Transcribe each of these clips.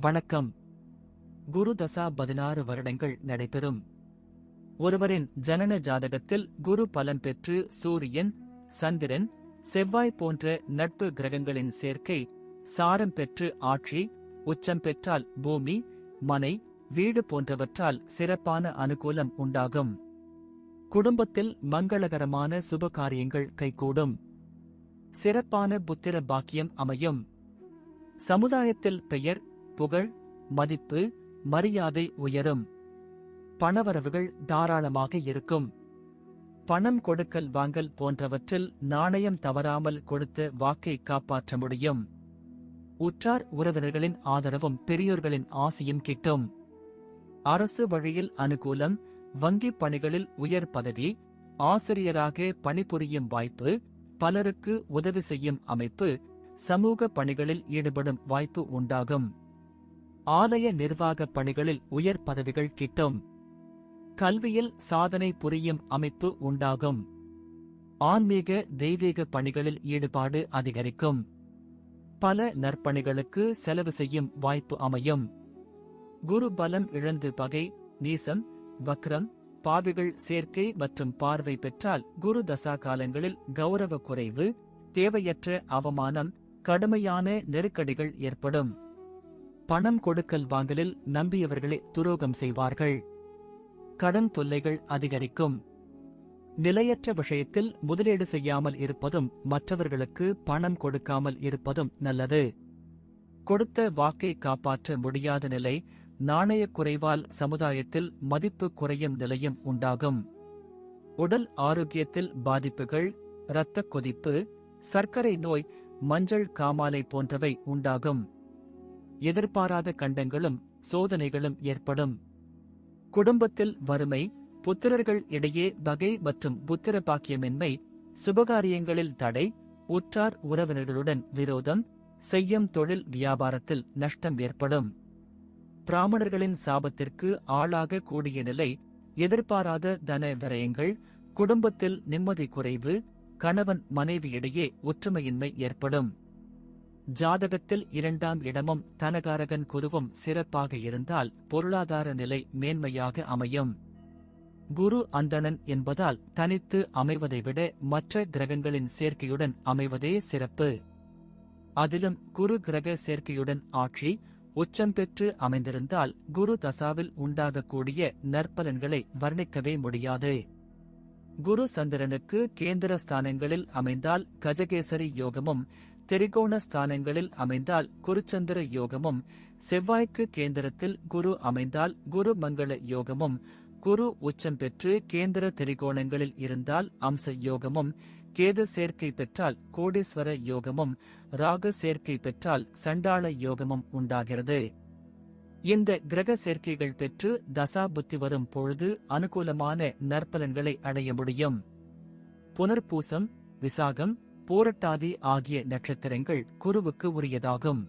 வணக்கம். குரு தசா பதினாறு வருடங்கள் நடைபெறும். ஒருவரின் ஜனன ஜாதகத்தில் குரு பலன் பெற்று சூரியன் சந்திரன் செவ்வாய் போன்ற நட்பு கிரகங்களின் சேர்க்கை சாரம் பெற்று ஆட்சி உச்சம் பெற்றால் பூமி மனை வீடு போன்றவற்றால் சிறப்பான அனுகூலம் உண்டாகும். குடும்பத்தில் மங்களகரமான சுப காரியங்கள் கைகூடும். சிறப்பான புத்திர பாக்கியம் அமையும். சமுதாயத்தில் பெயர் புகழ் மதிப்பு மரியாதை உயரும். பணவரவுகள் தாராளமாக இருக்கும். பணம் கொடுக்கல் வாங்கல் போன்றவற்றில் நாணயம் தவறாமல் கொடுத்த வாக்கை காப்பாற்ற முடியும். உற்றார் உறவினர்களின் ஆதரவும் பெரியோர்களின் ஆசியும் கிட்டும். அரசு வழியில் அனுகூலம் வங்கிப் பணிகளில் உயர் பதவி ஆசிரியராக பணிபுரியும் வாய்ப்பு பலருக்கு உதவி செய்யும் அமைப்பு சமூக பணிகளில் ஈடுபடும் வாய்ப்பு உண்டாகும். ஆலய நிர்வாக பணிகளில் உயர் பதவிகள் கிட்டும். கல்வியில் சாதனை புரியும் அமைப்பு உண்டாகும். ஆன்மீக தெய்வீக பணிகளில் ஈடுபாடு அதிகரிக்கும். பல நற்பணிகளுக்கு செலவு செய்யும் வாய்ப்பு அமையும். குரு பலம் இழந்து பகை நீசம் வக்ரம் பாவிகள் சேர்க்கை மற்றும் பார்வை பெற்றால் குரு தசா காலங்களில் கௌரவ குறைவு தேவையற்ற அவமானம் கடுமையான நெருக்கடிகள் ஏற்படும். பணம் கொடுக்கல் வாங்கலில் நம்பியவர்களே துரோகம் செய்வார்கள். கடன் தொல்லைகள் அதிகரிக்கும். நிலையற்ற விஷயத்தில் முதலீடு செய்யாமல் இருப்பதும் மற்றவர்களுக்கு பணம் கொடுக்காமல் இருப்பதும் நல்லது. கொடுத்த வாக்கை காப்பாற்ற முடியாத நிலை நாணயக் குறைவால் சமுதாயத்தில் மதிப்பு குறையும் நிலையும் உண்டாகும். உடல் ஆரோக்கியத்தில் பாதிப்புகள் இரத்த கொதிப்பு சர்க்கரை நோய் மஞ்சள் காமாலை போன்றவை உண்டாகும். எதிர்பாராத கண்டங்களும் சோதனைகளும் ஏற்படும். குடும்பத்தில் வறுமை புத்திரர்கள் இடையே வகை மற்றும் புத்திர பாக்கியமின்மை சுபகாரியங்களில் தடை உற்றார் உறவினர்களுடன் விரோதம் செய்யும் தொழில் வியாபாரத்தில் நஷ்டம் ஏற்படும். பிராமணர்களின் சாபத்திற்கு ஆளாக கூடிய நிலை எதிர்பாராத தன விரயங்கள் குடும்பத்தில் நிம்மதி குறைவு கணவன் மனைவியிடையே ஒற்றுமையின்மை ஏற்படும். ஜாதகத்தில் இரண்டாம் இடமும் தனகாரகன் குருவும் சிறப்பாக இருந்தால் பொருளாதார நிலை மேன்மையாக அமையும். குரு அந்தணன் என்பதால் தனித்து அமைவதை விட மற்ற கிரகங்களின் சேர்க்கையுடன் அமைவதே சிறப்பு. அதிலும் குரு கிரக சேர்க்கையுடன் ஆட்சி உச்சம் பெற்று அமைந்திருந்தால் குரு தசாவில் உண்டாகக்கூடிய நற்பலன்களை வர்ணிக்கவே முடியாது. குரு சந்திரனுக்கு கேந்திர ஸ்தானங்களில் அமைந்தால் கஜகேசரி யோகமும் திரிகோண ஸ்தானங்களில் அமைந்தால் குருச்சந்திர யோகமும் செவ்வாய்க்கு கேந்திரத்தில் குரு அமைந்தால் குரு மங்கள யோகமும் குரு உச்சம் பெற்று கேந்திர திரிகோணங்களில் இருந்தால் அம்ச யோகமும் கேது சேர்க்கை பெற்றால் கோடீஸ்வர யோகமும் ராகு சேர்க்கை பெற்றால் சண்டாள யோகமும் உண்டாகிறது. இந்த கிரக சேர்க்கைகள் பெற்று தசா புத்தி வரும் பொழுது அனுகூலமான நற்பலன்களை அடைய முடியும். புனர்பூசம் விசாகம் போரட்டாதி ஆகிய நட்சத்திரங்கள் குருவுக்கு உரியதாகும்.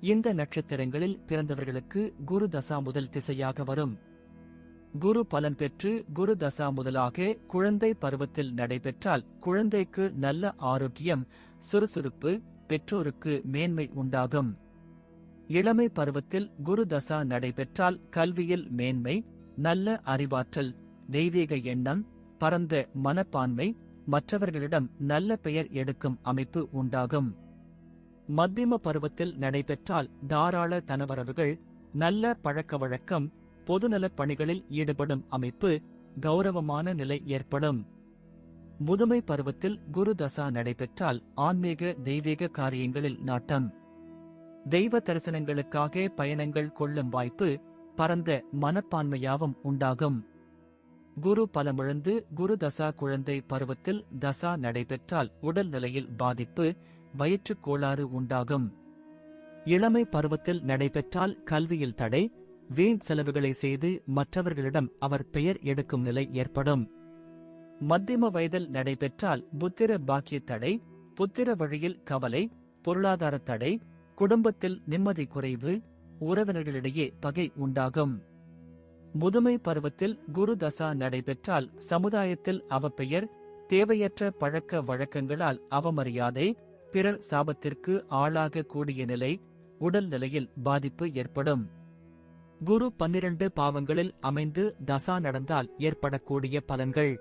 இந்த நட்சத்திரங்களில் பிறந்தவர்களுக்கு குரு தசா முதல் திசையாக வரும். குரு பலன் பெற்று குரு தசா முதலாக குழந்தை பருவத்தில் நடைபெற்றால் குழந்தைக்கு நல்ல ஆரோக்கியம் சுறுசுறுப்பு பெற்றோருக்கு மேன்மை உண்டாகும். இளமை பருவத்தில் குரு தசா நடைபெற்றால் கல்வியில் மேன்மை நல்ல அறிவாற்றல் தெய்வீக எண்ணம் பரந்த மனப்பான்மை மற்றவர்களிடம் நல்ல பெயர் எடுக்கும் அமைப்பு உண்டாகும். மத்தியம பருவத்தில் நடைபெற்றால் தாராள தனவரவுகள் நல்ல பழக்க வழக்கம் பொதுநலப் பணிகளில் ஈடுபடும் அமைப்பு கௌரவமான நிலை ஏற்படும். முதுமை பருவத்தில் குரு தசா நடைபெற்றால் ஆன்மீக தெய்வீக காரியங்களில் நாட்டம். தெய்வ தரிசனங்களுக்காக பயணங்கள் கொள்ளும் வாய்ப்பு பரந்த மனப்பான்மையாவும் உண்டாகும். குரு பலமிழந்து குரு தசா குழந்தை பருவத்தில் தசா நடைபெற்றால் உடல் நிலையில் பாதிப்பு வயிற்றுக் கோளாறு உண்டாகும். இளமை பருவத்தில் நடைபெற்றால் கல்வியில் தடை வீண் செலவுகளை செய்து மற்றவர்களிடம் அவர் பெயர் எடுக்கும் நிலை ஏற்படும். மத்தியம வயதில் நடைபெற்றால் புத்திர பாக்கிய தடை புத்திர வழியில் கவலை பொருளாதார தடை குடும்பத்தில் நிம்மதி குறைவு உறவினர்களிடையே பகை உண்டாகும். முதுமை பருவத்தில் குரு தசா நடைபெற்றால் சமுதாயத்தில் அவப்பெயர் தேவையற்ற பழக்க வழக்கங்களால் அவமரியாதை பிறர் சாபத்திற்கு ஆளாக கூடிய நிலை உடல் நிலையில் பாதிப்பு ஏற்படும். குரு பன்னிரண்டு பாவங்களில் அமைந்து தசா நடந்தால் ஏற்படக்கூடிய பலன்கள்.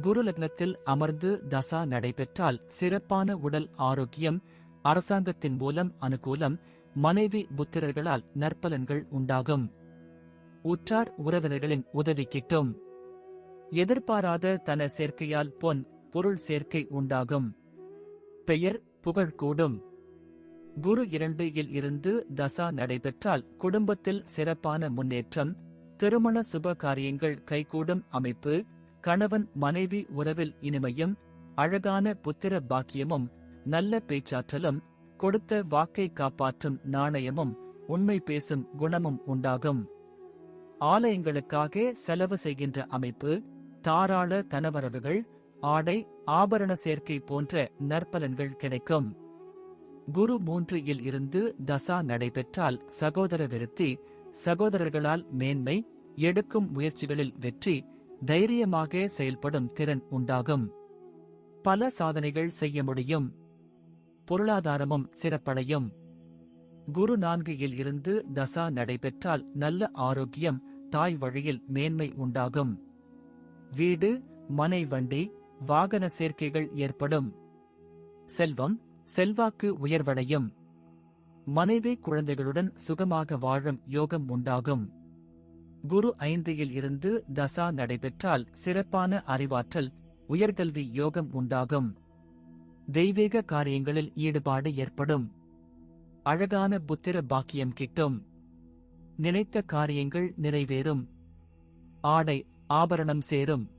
குரு லக்னத்தில் அமர்ந்து தசா நடைபெற்றால் சிறப்பான உடல் ஆரோக்கியம் அரசாங்கத்தின் மூலம் அனுகூலம் மனைவி புத்திரர்களால் நற்பலன்கள் உண்டாகும். உற்றார் உறவினர்களின் உதவி கிட்டும். எதிர்பாராத தன சேர்க்கையால் பொன் பொருள் சேர்க்கை உண்டாகும். பெயர் புகழ் கூடும் குரு இரண்டு இல் இருந்து தசா நடைபெற்றால் குடும்பத்தில் சிறப்பான முன்னேற்றம் திருமண சுப காரியங்கள் கைகூடும் அமைப்பு கணவன் மனைவி உறவில் இனிமையும் அழகான புத்திர பாக்கியமும் நல்ல பேச்சாற்றலும் கொடுத்த வாக்கை காப்பாற்றும் நாணயமும் உண்மை பேசும் குணமும் உண்டாகும். ஆலயங்களுக்காக செலவு செய்கின்ற அமைப்பு தாராள தனவரவுகள் ஆடை ஆபரண சேர்க்கை போன்ற நற்பலன்கள் கிடைக்கும். குரு மூன்று இல் இருந்து தசா நடைபெற்றால் சகோதர விருத்தி சகோதரர்களால் மேன்மை எடுக்கும் முயற்சிகளில் வெற்றி தைரியமாக செயல்படும் திறன் உண்டாகும். பல சாதனைகள் செய்ய முடியும். பொருளாதாரமும் சிறப்படையும். குரு நான்கையில் இருந்து தசா நடைபெற்றால் நல்ல ஆரோக்கியம் தாய் வழியில் மேன்மை உண்டாகும். வீடு மனை வண்டி வாகன சேர்க்கைகள் ஏற்படும். செல்வம் செல்வாக்கு உயர்வடையும். மனைவி குழந்தைகளுடன் சுகமாக வாழும் யோகம் உண்டாகும். குரு ஐந்தியில் இருந்து தசா நடைபெற்றால் சிறப்பான அறிவாற்றல் உயர்கல்வி யோகம் உண்டாகும். தெய்வீக காரியங்களில் ஈடுபாடு ஏற்படும். அழகான புத்திர பாக்கியம் கிட்டும். நினைத்த காரியங்கள் நிறைவேறும். ஆடை ஆபரணம் சேரும்.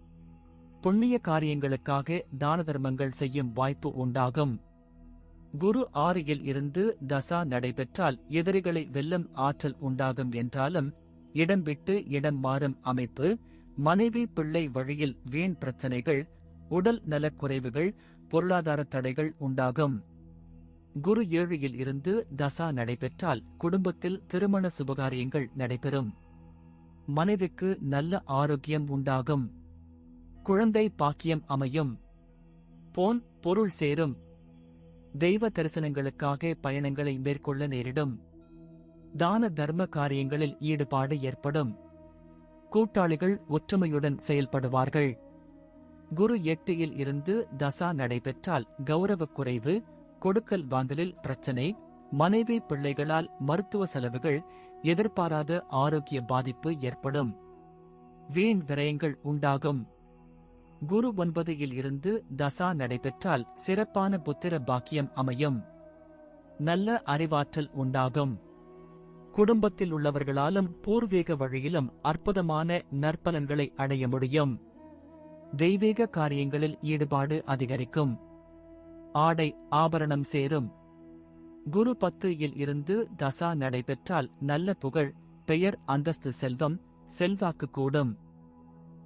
புண்ணிய காரியங்களுக்காக தான தர்மங்கள் செய்யும் வாய்ப்பு உண்டாகும். குரு ஆறியில் இருந்து தசா நடைபெற்றால் எதிரிகளை வெல்லும் ஆற்றல் உண்டாகும் என்றாலும் இடம் விட்டு இடம் மாறும் அமைப்பு மனைவி பிள்ளை வழியில் வீண் பிரச்சனைகள் உடல் நலக் குறைவுகள் பொருளாதார தடைகள் உண்டாகும். குரு ஏழில் இருந்து தசா நடைபெற்றால் குடும்பத்தில் திருமண சுபகாரியங்கள் நடைபெறும். மனைவிக்கு நல்ல ஆரோக்கியம் உண்டாகும். குழந்தை பாக்கியம் அமையும். போன் பொருள் சேரும். தெய்வ தரிசனங்களுக்காக பயணங்களை மேற்கொள்ள நேரிடும். தான தர்ம காரியங்களில் ஈடுபாடு ஏற்படும். கூட்டாளிகள் ஒற்றுமையுடன் செயல்படுவார்கள். குரு எட்டியில் இருந்து தசா நடைபெற்றால் கௌரவக் குறைவு கொடுக்கல் வாங்கலில் பிரச்சனை மனைவி பிள்ளைகளால் மருத்துவ செலவுகள் எதிர்பாராத ஆரோக்கிய பாதிப்பு ஏற்படும். வீண் விரயங்கள் உண்டாகும். குரு ஒன்பது இருந்து தசா நடைபெற்றால் சிறப்பான புத்திர பாக்கியம் அமையும். நல்ல அறிவாற்றல் உண்டாகும். குடும்பத்தில் உள்ளவர்களாலும் பூர்வீக வழியிலும் அற்புதமான நற்பலன்களை அடைய முடியும். தெய்வீக காரியங்களில் ஈடுபாடு அதிகரிக்கும். ஆடை ஆபரணம் சேரும். குரு பத்து இல் இருந்து தசா நடைபெற்றால் நல்ல புகழ் பெயர் அந்தஸ்து செல்வம் செல்வாக்கு கூடும்.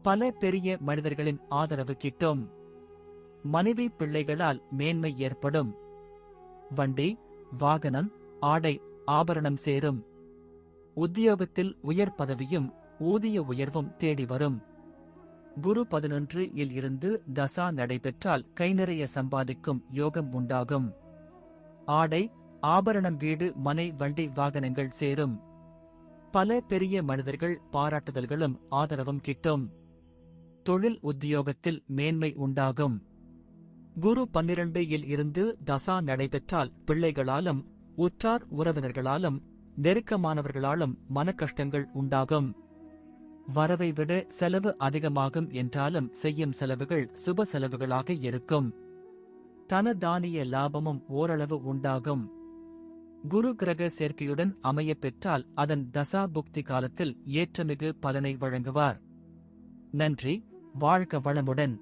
பல பெரிய மனிதர்களின் ஆதரவு கிட்டும். மனைவி பிள்ளைகளால் மேன்மை ஏற்படும். வண்டி வாகனம் ஆடை ஆபரணம் சேரும். உத்தியோகத்தில் உயர் பதவியும் ஊதிய உயர்வும் தேடி வரும். குரு பதினொன்று இல் இருந்து தசா நடைபெற்றால் கை நிறைய சம்பாதிக்கும் யோகம் உண்டாகும். ஆடை ஆபரணம் வீடு மனை வண்டி வாகனங்கள் சேரும். பல பெரிய மனிதர்கள் பாராட்டுதல்களும் ஆதரவும் கிட்டும். தொழில் உத்தியோகத்தில் மேன்மை உண்டாகும். குரு பன்னிரண்டு இல் இருந்து தசா நடைபெற்றால் பிள்ளைகளாலும் உற்றார் உறவினர்களாலும் நெருக்கமானவர்களாலும் மனக்கஷ்டங்கள் உண்டாகும். வரவை விட செலவு அதிகமாகும் என்றாலும் செய்யும் செலவுகள் சுப செலவுகளாக இருக்கும். தனதானிய லாபமும் ஓரளவு உண்டாகும். குரு கிரக சேர்க்கையுடன் அமையப் பெற்றால் அதன் தசா புக்தி காலத்தில் ஏற்றமிகு பலனை வழங்குவார். நன்றி வாழ்க வளமுடன்.